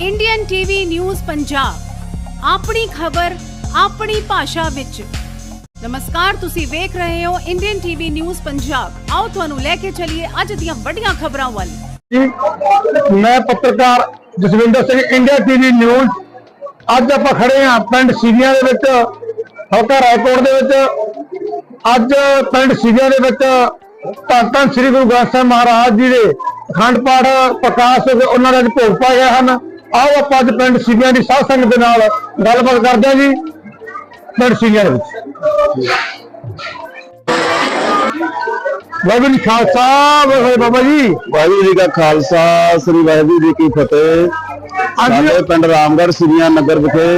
Indian TV news Punjab ਆਪਣੀ ਖਬਰ, ਆਪਣੀ ਭਾਸ਼ਾ ਵਿੱਚ। ਨਮਸਕਾਰ, ਤੁਸੀਂ ਵੇਖ ਰਹੇ ਹੋ ਇੰਡੀਅਨ ਟੀਵੀ ਨਿਊਜ਼ ਪੰਜਾਬ ਆਓ ਤੁਹਾਨੂੰ ਲੈ ਕੇ ਚੱਲੀਏ ਅੱਜ ਦੀਆਂ ਵੱਡੀਆਂ ਖਬਰਾਂ ਵੱਲ। ਜੀ, ਮੈਂ ਪੱਤਰਕਾਰ Jaswinder Singh India TV news ਅੱਜ ਆਪਾਂ ਖੜੇ ਹਾਂ ਪਿੰਡ ਸੀਗੀਆਂ ਦੇ ਵਿੱਚ, ਹਲਕਾ ਰਾਏਕੋਟ ਦੇ ਵਿੱਚ। ਅੱਜ ਪਿੰਡ ਸੀਗੀਆਂ ਦੇ ਵਿੱਚ ਧੰਨ ਧੰਨ ਸ੍ਰੀ ਗੁਰੂ ਗ੍ਰੰਥ ਸਾਹਿਬ ਮਹਾਰਾਜ ਜੀ ਦੇ ਅਖੰਡ ਪਾਠ ਪ੍ਰਕਾਸ਼ ਉਹਨਾਂ ਦੇ ਭੋਗ ਪਾਏ ਹਨ। ਆਓ ਆਪਾਂ ਅੱਜ ਪਿੰਡ ਸੀਗੀਆਂ ਦੀ ਸਾਧ ਸੰਗਤ ਦੇ ਨਾਲ ਗੱਲਬਾਤ ਕਰਦੇ ਹਾਂ ਜੀ ਪਿੰਡ ਸੀਗੀਆਂ ਦੇ ਵਿੱਚ। ਵਾਹਿਗੁਰੂ ਜੀ ਕਾ ਖਾਲਸਾ ਵਾਹਿਗੁਰੂ ਬਾਬਾ ਜੀ। ਵਾਹਿਗੁਰੂ ਜੀ ਕਾ ਖਾਲਸਾ ਸ੍ਰੀ ਵਾਹਿਗੁਰੂ ਜੀ ਕੀ ਫਤਿਹ। ਸਾਡੇ ਪਿੰਡ ਰਾਮਗੜ੍ਹ ਸ੍ਰੀਆਂ ਨਗਰ ਵਿਖੇ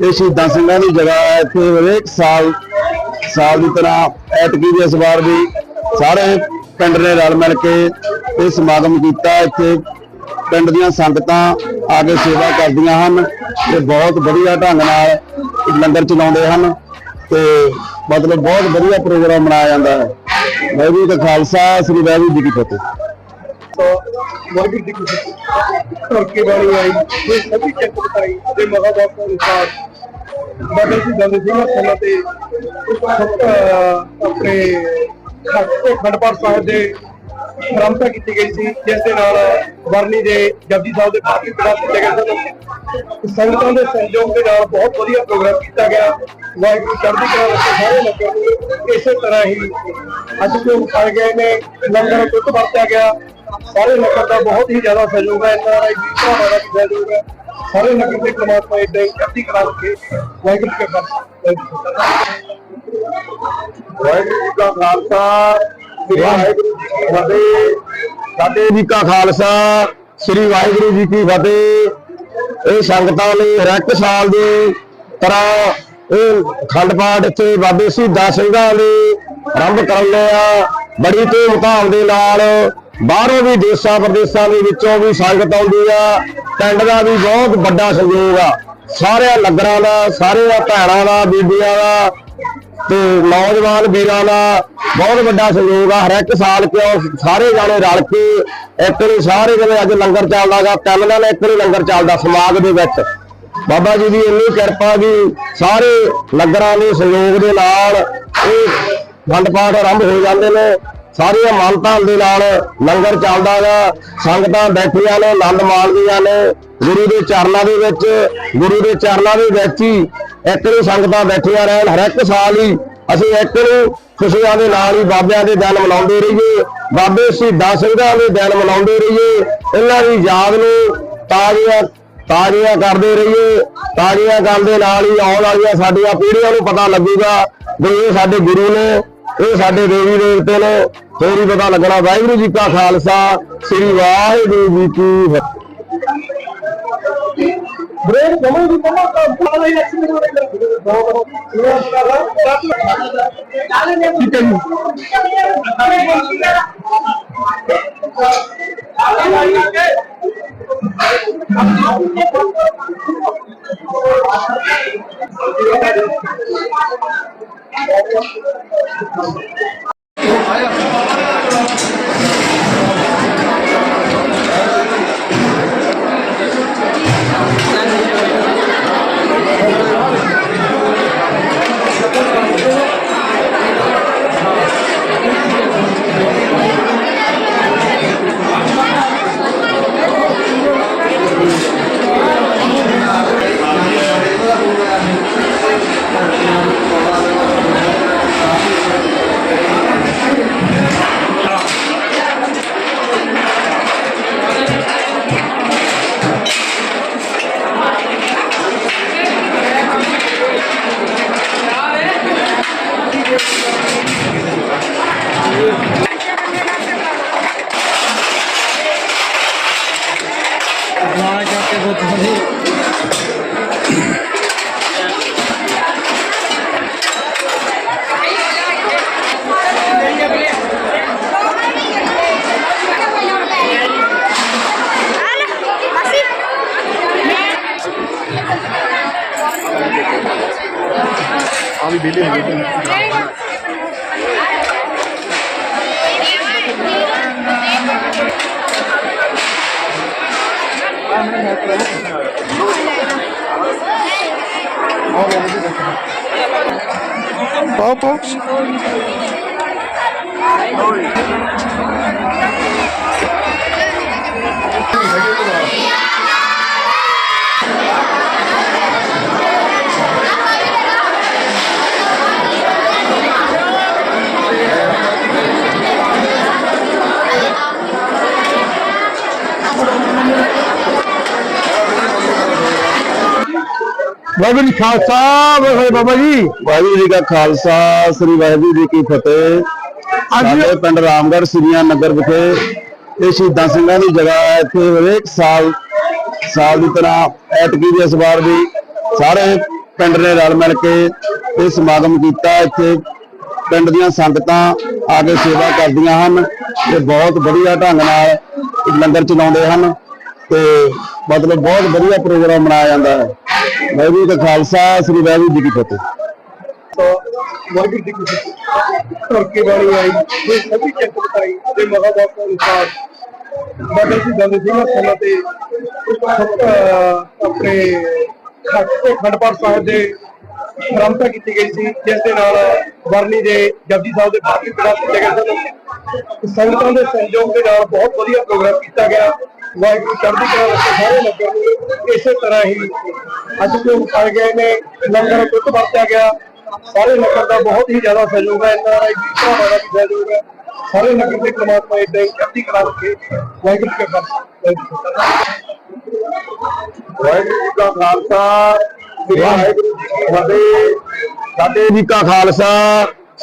ਇਹ ਸ਼ਹੀਦਾਂ ਸਿੰਘਾਂ ਦੀ ਜਗ੍ਹਾ ਹੈ। ਇੱਥੇ ਹਰੇਕ ਸਾਲ ਸਾਲ ਦੀ ਤਰ੍ਹਾਂ ਐਤਕੀ ਦੇ ਇਸ ਵਾਰ ਵੀ ਸਾਰੇ ਪਿੰਡ ਨੇ ਰਲ ਮਿਲ ਕੇ ਇਹ ਸਮਾਗਮ ਕੀਤਾ। ਇੱਥੇ ਪਿੰਡ ਦੀਆਂ ਸੰਗਤਾਂ ਆ ਕੇ ਸੇਵਾ ਕਰਦੀਆਂ ਹਨ ਤੇ ਬਹੁਤ ਵਧੀਆ ਢੰਗ ਨਾਲ ਲੰਗਰ ਚਲਾਉਂਦੇ ਹਨ ਤੇ ਮਤਲਬ ਬਹੁਤ ਵਧੀਆ ਪ੍ਰੋਗਰਾਮ ਮਨਾਇਆ ਜਾਂਦਾ ਹੈ। ਵਾਹਿਗੁਰੂ ਜੀ ਕਾ ਖਾਲਸਾ, ਸ੍ਰੀ ਵਾਹਿਗੁਰੂ ਜੀ ਕੀ ਫਤਿਹ। ਵਾਹਿਗੁਰੂ ਜੀ ਕੀ ਫਤਿਹ। ਧਰਕੇ ਵਾਲੀ ਆਈ ਇਹ ਸਭੀ ਚੱਕ ਬਤਾਈ ਤੇ ਮਹਾਦਾਸ ਅਨੁਸਾਰ ਬਦਲ ਦੀ ਦੰਦ ਸਿੰਘ ਸਮਾਂ ਤੇ ਆਪਣੇ ਖੱਟੇ ਖੰਡਪਾਠ ਸਾਹਿਬ ਦੇ ਆਰੰਭਤਾ ਕੀਤੀ ਗਈ ਸੀ, ਜਿਸ ਦੇ ਨਾਲ ਵਰਨੀ ਦੇ ਜਪਜੀ ਸਾਹਿਬ ਦੇ ਪਾਠ ਕਰਾ ਦਿੱਤੇ ਗਏ ਸਨ। ਸੰਗਤਾਂ ਦੇ ਸਹਿਯੋਗ ਦੇ ਨਾਲ ਬਹੁਤ ਵਧੀਆ ਪ੍ਰੋਗਰਾਮ ਕੀਤਾ ਗਿਆ। ਵਾਹਿਗੁਰੂ ਚੜ੍ਹਦੀ ਕਲਾ ਵਿੱਚ ਸਾਰੇ ਲੰਗਰ ਨੂੰ ਇਸੇ ਤਰ੍ਹਾਂ ਹੀ ਅੱਜ ਜੋ ਪਾਏ ਗਏ ਨੇ, ਲੰਗਰ ਦੁੱਧ ਵਰਤਿਆ ਗਿਆ। ਸਾਰੇ ਨਗਰ ਦਾ ਬਹੁਤ ਹੀ ਜ਼ਿਆਦਾ ਸਹਿਯੋਗ ਹੈ, ਇਹਨਾਂ ਦਾ ਵੀ ਭਰਾਵਾਂ ਦਾ ਵੀ ਸਹਿਯੋਗ ਹੈ। ਸਾਰੇ ਨਗਰ ਦੇ ਪਰਮਾਤਮਾ ਇਦਾਂ ਹੀ ਚੜ੍ਹਦੀ ਕਲਾ ਰੱਖੇ। ਵਾਹਿਗੁਰੂ ਜੀ ਕਾ ਖਾਲਸਾ। ਵਾਹਿਗੁਰੂ ਜੀ ਕਾ ਖਾਲਸਾ। ਵਾਹਿਗੁਰੂ ਫਤਿਹ ਸਾਡੇ ਜੀ ਕਾ ਖਾਲਸਾ, ਸ੍ਰੀ ਵਾਹਿਗੁਰੂ ਜੀ ਕੀ ਫਤਿਹ। ਇਹ ਸੰਗਤਾਂ ਨੇ ਹਰ ਇੱਕ ਸਾਲ ਦੀ ਤਰ੍ਹਾਂ ਇਹ ਖੰਡ ਪਾਠ ਇੱਥੇ ਬਾਬੇ ਸ਼ਹੀਦਾਂ ਸਿੰਘਾਂ ਦੇ ਆਰੰਭ ਕਰਾਉਂਦੇ ਆ। ਬੜੀ ਧੂਮ ਧਾਮ ਦੇ ਨਾਲ ਬਾਹਰੋਂ ਵੀ ਦੇਸ਼ਾਂ ਪ੍ਰਦੇਸ਼ਾਂ ਦੇ ਵਿੱਚੋਂ ਵੀ ਸੰਗਤ ਆਉਂਦੀ ਆ। ਪਿੰਡ ਦਾ ਵੀ ਬਹੁਤ ਵੱਡਾ ਸਹਿਯੋਗ ਆ। ਸਾਰਿਆਂ ਲੰਗਰਾਂ ਦਾ, ਸਾਰਿਆਂ ਭੈਣਾਂ ਦਾ, ਬੀਬੀਆਂ ਦਾ ਤੇ ਨੌਜਵਾਨ ਵੀਰਾਂ ਦਾ ਬਹੁਤ ਵੱਡਾ ਸਹਿਯੋਗ ਆ, ਹਰ ਇੱਕ ਸਾਲ ਕਿਉਂ ਸਾਰੇ ਜਾਣੇ ਰਲ ਕੇ ਇੱਕ ਨੂੰ ਸਾਰੇ ਜਿਵੇਂ ਅੱਜ ਲੰਗਰ ਚੱਲਦਾਗਾ ਤਿੰਨ ਦਿਨ ਇੱਕ ਨੂੰ ਲੰਗਰ ਚੱਲਦਾ ਸਮਾਗ ਦੇ ਵਿੱਚ। ਬਾਬਾ ਜੀ ਦੀ ਇੰਨੀ ਕਿਰਪਾ ਵੀ ਸਾਰੇ ਲੰਗਰਾਂ ਦੇ ਸਹਿਯੋਗ ਦੇ ਨਾਲ ਇਹ ਖੰਡ ਪਾਠ ਆਰੰਭ ਹੋ ਜਾਂਦੇ ਨੇ। ਸਾਰੀਆਂ ਮਾਨਤਾਂ ਦੇ ਨਾਲ ਲੰਗਰ ਚੱਲਦਾ ਚੱਲਦਾਗਾ ਸੰਗਤਾਂ ਬੈਠੀਆਂ ਨੇ ਆਨੰਦ ਮਾਣਦੀਆਂ ਨੇ, ਗੁਰੂ ਦੇ ਚਰਨਾਂ ਦੇ ਵਿੱਚ, ਗੁਰੂ ਦੇ ਚਰਨਾਂ ਦੇ ਵਿੱਚ ਹੀ ਇੱਕ ਨੂੰ ਸੰਗਤਾਂ ਬੈਠੀਆਂ ਰਹਿਣ, ਹਰ ਇੱਕ ਸਾਲ ਹੀ ਅਸੀਂ ਇੱਕ ਨੂੰ ਖੁਸ਼ੀਆਂ ਦੇ ਨਾਲ ਹੀ ਬਾਬਿਆਂ ਦੇ ਦਿਨ ਮਨਾਉਂਦੇ ਰਹੀਏ, ਬਾਬੇ ਸ਼ਹੀਦਾਂ ਸਿੰਘਾਂ ਦੇ ਦਿਨ ਮਨਾਉਂਦੇ ਰਹੀਏ, ਇਹਨਾਂ ਦੀ ਯਾਦ ਨੂੰ ਤਾਜ਼ੀਆਂ ਤਾਜ਼ੀਆਂ ਕਰਦੇ ਰਹੀਏ, ਤਾਜ਼ੀਆਂ ਕਰਨ ਦੇ ਨਾਲ ਹੀ ਆਉਣ ਵਾਲੀਆਂ ਸਾਡੀਆਂ ਪੀੜ੍ਹੀਆਂ ਨੂੰ ਪਤਾ ਲੱਗੂਗਾ ਵੀ ਇਹ ਸਾਡੇ ਗੁਰੂ ਨੇ ਇਹ ਸਾਡੇ ਦੇਵੀ ਦੇਵਤੇ ਨੇ ਹੋਰ ਹੀ ਪਤਾ ਲੱਗਣਾ। ਵਾਹਿਗੁਰੂ ਜੀ ਕਾ ਖਾਲਸਾ ਸ੍ਰੀ ਵਾਹਿਗੁਰੂ ਜੀ ਕੀ ਫਤਿਹ। ਬ੍ਰੇਕ ਜਮਾ ਦੀ ਕਮਾ ਫਾਲਾ ਹੀ ਐਕਸੀਡੈਂਟ ਹੋ ਰਿਹਾ ਠੀਕ ਹੈ ਜੀ Thank you. આવી ਵਾਹਿਗੁਰੂ ਜੀ ਖਾਲਸਾ ਵਾਹਿਗੁਰੂ ਬਾਬਾ ਜੀ। ਵਾਹਿਗੁਰੂ ਜੀ ਕਾ ਖਾਲਸਾ ਸ੍ਰੀ ਵਾਹਿਗੁਰੂ ਜੀ ਕੀ ਫਤਿਹ। ਸਾਡੇ ਪਿੰਡ ਰਾਮਗੜ੍ਹ ਸ੍ਰੀਆਂ ਨਗਰ ਵਿਖੇ ਇਹ ਸ਼ਹੀਦਾਂ ਸਿੰਘਾਂ ਦੀ ਜਗ੍ਹਾ ਹੈ। ਇੱਥੇ ਹਰੇਕ ਸਾਲ ਸਾਲ ਦੀ ਤਰ੍ਹਾਂ ਐਤਕੀ ਦੇ ਇਸ ਵਾਰ ਵੀ ਸਾਰੇ ਪਿੰਡ ਨੇ ਰਲ ਮਿਲ ਕੇ ਇਹ ਸਮਾਗਮ ਕੀਤਾ। ਇੱਥੇ ਪਿੰਡ ਦੀਆਂ ਸੰਗਤਾਂ ਆ ਕੇ ਸੇਵਾ ਕਰਦੀਆਂ ਹਨ। ਤੇ ਬਹੁਤ ਵਧੀਆ ਢੰਗ ਨਾਲ ਲੰਗਰ ਚਲਾਉਂਦੇ ਹਨ ਤੇ ਮਤਲਬ ਬਹੁਤ ਵਧੀਆ ਪ੍ਰੋਗਰਾਮ ਮਨਾਇਆ ਜਾਂਦਾ ਹੈ। ਵਾਹਿਗੁਰੂ ਜੀ ਖਾਲਸਾ, ਸ੍ਰੀ ਵਾਹਿਗੁਰੂ ਜੀ ਕੀ ਫਤਿਹ। ਵਾਹਿਗੁਰੂ ਜੀ ਕੀ ਫਤਿਹ। ਧਰਕੇ ਵਾਲੀ ਆਈ ਇਹ ਸਭੀ ਚਿੰਤ ਬਤਾਈ ਤੇ ਮਹਾਬਾਪ ਅਨੁਸਾਰ ਬਦਲ ਦੀ ਗੱਲ ਸੀ ਨਾ ਸਮਾਂ ਤੇ ਅਹ ਆਪਣੇ ਖੱਟ ਤੇ ਖੰਡਪਾਠ ਸਾਹਿਬ ਦੇ ਆਰੰਭਤਾ ਕੀਤੀ ਗਈ ਸੀ, ਜਿਸ ਦੇ ਨਾਲ ਵਰਨੀ ਦੇ ਜਪਜੀ ਸਾਹਿਬ ਦੇ ਬਾਕੀ ਪਿੜਾ ਕੀਤੇ ਗਏ ਸਨ। ਸੰਗਤਾਂ ਦੇ ਸਹਿਯੋਗ ਦੇ ਨਾਲ ਬਹੁਤ ਵਧੀਆ ਪ੍ਰੋਗਰਾਮ ਕੀਤਾ ਗਿਆ। ਵਾਹਿਗੁਰੂ ਚੜ੍ਹਦੀ ਕਲਾ ਰੱਖੇ ਸਾਰੇ ਨਗਰ ਨੂੰ ਇਸੇ ਤਰ੍ਹਾਂ ਹੀ ਅੱਜ ਜੋ ਪਾਏ ਗਏ ਨੇ, ਲੰਗਰ ਦੁੱਧ ਵਰਤਿਆ ਗਿਆ। ਸਾਰੇ ਨਗਰ ਦਾ ਬਹੁਤ ਹੀ ਜ਼ਿਆਦਾ ਸਹਿਯੋਗ ਹੈ ਇਹਨਾਂ ਦਾ ਭਰਾਵਾਂ ਦਾ ਵੀ ਸਹਿਯੋਗ ਹੈ, ਸਾਰੇ ਨਗਰ ਦੇ ਪਰਮਾਤਮਾ ਇਦਾਂ ਹੀ ਚੜ੍ਹਦੀ ਕਲਾ ਰੱਖੇ। ਵਾਹਿਗੁਰੂ ਜੀ ਕਾ ਖਾਲਸਾ, ਵਾਹਿਗੁਰੂ ਜੀ ਕੀ ਫਤਿਹ। ਖਾਲਸਾ ਵਾਹਿਗੁਰੂ ਜੀ ਕੀ ਫਤਿਹ। ਸਾਡੇ ਜੀ ਕਾ ਖਾਲਸਾ,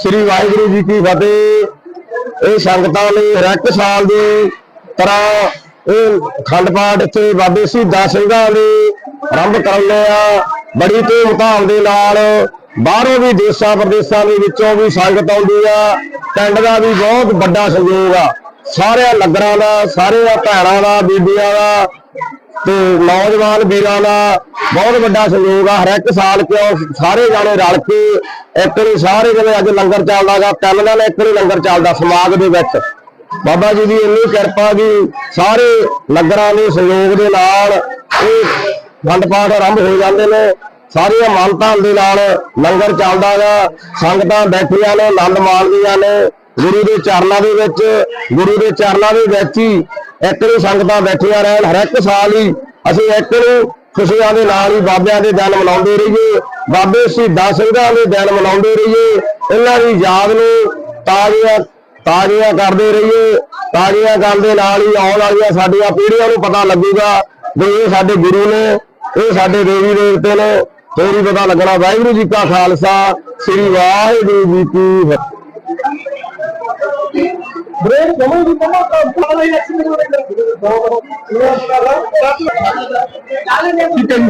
ਸ੍ਰੀ ਵਾਹਿਗੁਰੂ ਜੀ ਕੀ ਫਤਿਹ। ਇਹ ਸੰਗਤਾਂ ਲਈ ਹਰ ਇੱਕ ਸਾਲ ਦੀ ਤਰ੍ਹਾਂ ਇਹ ਖੰਡ ਪਾਠ ਇੱਥੇ ਬਾਬੇ ਸ਼ਹੀਦਾਂ ਸਿੰਘਾਂ ਦੇ ਆਰੰਭ ਕਰਾਉਂਦੇ ਆ। ਬੜੀ ਧੂਮ ਧਾਮ ਦੇ ਨਾਲ ਬਾਹਰੋਂ ਵੀ ਦੇਸ਼ਾਂ ਪ੍ਰਦੇਸ਼ਾਂ ਦੇ ਵਿੱਚੋਂ ਵੀ ਸੰਗਤ ਆਉਂਦੀ ਆ। ਪਿੰਡ ਦਾ ਵੀ ਬਹੁਤ ਵੱਡਾ ਸਹਿਯੋਗ ਆ। ਸਾਰਿਆਂ ਲੰਗਰਾਂ ਦਾ, ਸਾਰਿਆਂ ਭੈਣਾਂ ਦਾ, ਬੀਬੀਆਂ ਦਾ ਤੇ ਨੌਜਵਾਨ ਵੀਰਾਂ ਦਾ ਬਹੁਤ ਵੱਡਾ ਸਹਿਯੋਗ ਆ। ਹਰ ਇੱਕ ਸਾਲ ਕਿਉਂ ਸਾਰੇ ਜਾਣੇ ਰਲ ਕੇ ਇੱਕ ਨੂੰ ਸਾਰੇ ਜਿਵੇਂ ਅੱਜ ਲੰਗਰ ਚੱਲਦਾਗਾ ਤਿੰਨ ਦਿਨ ਇੱਕ ਨੂੰ ਲੰਗਰ ਚੱਲਦਾ ਸਮਾਜ ਦੇ ਵਿੱਚ। ਬਾਬਾ ਜੀ ਦੀ ਇੰਨੀ ਕਿਰਪਾ ਵੀ ਸਾਰੇ ਲੰਗਰਾਂ ਦੇ ਸਹਿਯੋਗ ਦੇ ਨਾਲ ਇਹ ਖੰਡ ਪਾਠ ਆਰੰਭ ਹੋ ਜਾਂਦੇ ਨੇ। ਸਾਰੀਆਂ ਮਾਨਤਾਂ ਦੇ ਨਾਲ ਲੰਗਰ ਚੱਲਦਾਗਾ ਸੰਗਤਾਂ ਬੈਠੀਆਂ ਨੇ, ਆਨੰਦ ਮਾਣਦੀਆਂ ਨੇ। ਗੁਰੂ ਦੇ ਚਰਨਾਂ ਦੇ ਵਿੱਚ, ਗੁਰੂ ਦੇ ਚਰਨਾਂ ਦੇ ਵਿੱਚ ਹੀ ਇੱਕ ਨੂੰ ਸੰਗਤਾਂ ਬੈਠੀਆਂ ਰਹਿਣ। ਹਰ ਇੱਕ ਸਾਲ ਹੀ ਅਸੀਂ ਇੱਕ ਨੂੰ ਖੁਸ਼ੀਆਂ ਦੇ ਨਾਲ ਹੀ ਬਾਬਿਆਂ ਦੇ ਦਿਨ ਮਨਾਉਂਦੇ ਰਹੀਏ। ਬਾਬੇ ਸ਼ਹੀਦਾਂ ਸਿੰਘਾਂ ਦੇ ਦਿਨ ਮਨਾਉਂਦੇ ਰਹੀਏ। ਇਹਨਾਂ ਦੀ ਯਾਦ ਨੂੰ ਤਾਜ਼ੀਆਂ ਤਾਜ਼ੀਆਂ ਕਰਦੇ ਰਹੀਏ ਤਾਜ਼ੀਆਂ ਕਰਨ ਦੇ ਨਾਲ ਹੀ ਆਉਣ ਵਾਲੀਆਂ ਸਾਡੀਆਂ ਪੀੜ੍ਹੀਆਂ ਨੂੰ ਪਤਾ ਲੱਗੂਗਾ ਵੀ ਇਹ ਸਾਡੇ ਗੁਰੂ ਨੇ ਇਹ ਸਾਡੇ ਦੇਵੀ ਦੇਵਤੇ ਨੇ ਫੇਰ ਹੀ ਪਤਾ ਲੱਗਣਾ। ਵਾਹਿਗੁਰੂ ਜੀ ਕਾ ਖਾਲਸਾ ਸ੍ਰੀ ਵਾਹਿਗੁਰੂ ਜੀ ਕੀ ਫਤਿਹ। ਬ੍ਰੇਕ ਜਮਾ ਦੀ ਜਮਾ ਤਾਂ ਫਾਲਾ ਹੀ ਐਕਸੀਡੈਂਟ ਹੋ ਰਿਹਾ ਠੀਕ ਹੈ ਜੀ